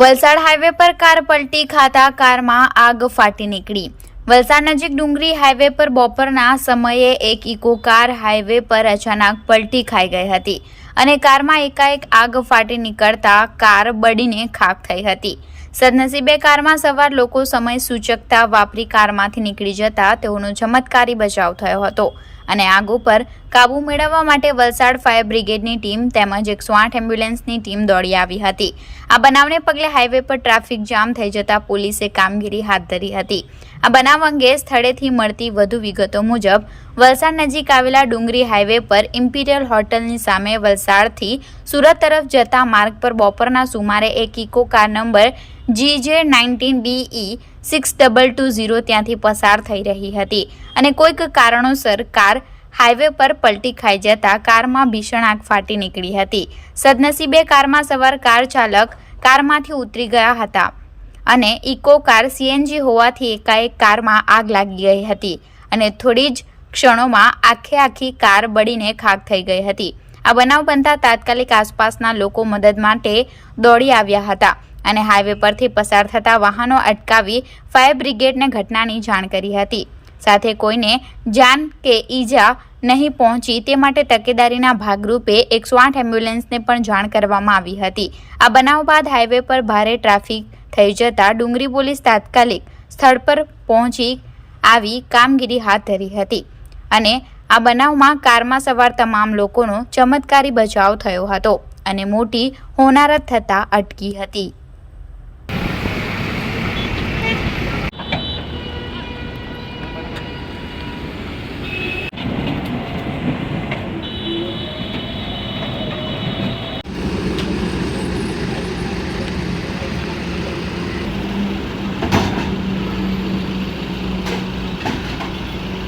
Valsad highway પર car પલટી ખાતા કારમાં આગ ફાટી નીકળી. વલસાડ નજીક ડુંગરી હાઈવે પર બપોરના સમયે એક ઇકો કાર હાઈવે પર અચાનક પલટી ખાઈ ગઈ હતી અને કારમાં એકાએક આગ ફાટી નીકળતા કાર બળીને ખાક થઈ હતી. સદનસીબે કારમાં સવાર લોકો સમય સૂચકતા વાપરી કારમાંથી નીકળી જતા તેઓનો ચમત્કારી બચાવ થયો હતો. અને આગ ઉપર કાબૂ મેળવવા માટે વલસાડ ફાયર બ્રિગેડની ટીમ તેમજ એકસો આઠ એમ્બ્યુલન્સની ટીમ દોડી આવી હતી. આ બનાવને પગલે હાઈવે પર ટ્રાફિક જામ થઈ જતા પોલીસે કામગીરી હાથ ધરી હતી. આ બનાવ અંગે સ્થળેથી મળતી વધુ વિગતો મુજબ, વલસાડ નજીક આવેલા ડુંગરી હાઈવે પર ઇમ્પિરિયલ હોટલની સામે વલસાડથી સુરત તરફ જતા માર્ગ પર બપોરના સુમારે એક eco car number G J nineteen B E six double two zero ત્યાંથી પસાર થઈ રહી હતી અને કોઈક કારણોસર કાર હાઈવે પર પલટી ખાઈ જતા કારમાં ભીષણ આગ ફાટી નીકળી હતી. સદનસીબે કારમાં સવાર કાર ચાલક કારમાંથી ઉતરી ગયા હતા અને ઇકો કાર સીએનજી હોવાથી એકાએક કારમાં આગ લાગી ગઈ હતી અને થોડી જ ક્ષણોમાં આખે આખી કાર બળીને ખાક થઈ ગઈ હતી. આ બનાવ બનતા તાત્કાલિક આસપાસના લોકો મદદ માટે દોડી આવ્યા હતા અને હાઈવે પરથી પસાર થતા વાહનો અટકાવી ફાયર બ્રિગેડને ઘટનાની જાણ કરી હતી. સાથે કોઈને જાન કે ઈજા નહીં પહોંચી તે માટે તકેદારીના ભાગરૂપે એકસો આઠ એમ્બ્યુલન્સને પણ જાણ કરવામાં આવી હતી. આ બનાવ બાદ હાઈવે પર ભારે ટ્રાફિક થઈ જતા ડુંગરી પોલીસ તાત્કાલિક સ્થળ પર પહોંચી આવી કામગીરી હાથ ધરી હતી અને આ બનાવમાં કારમાં સવાર તમામ લોકોનો ચમત્કારી બચાવ થયો હતો અને મોટી હોનારત થતાં અટકી હતી.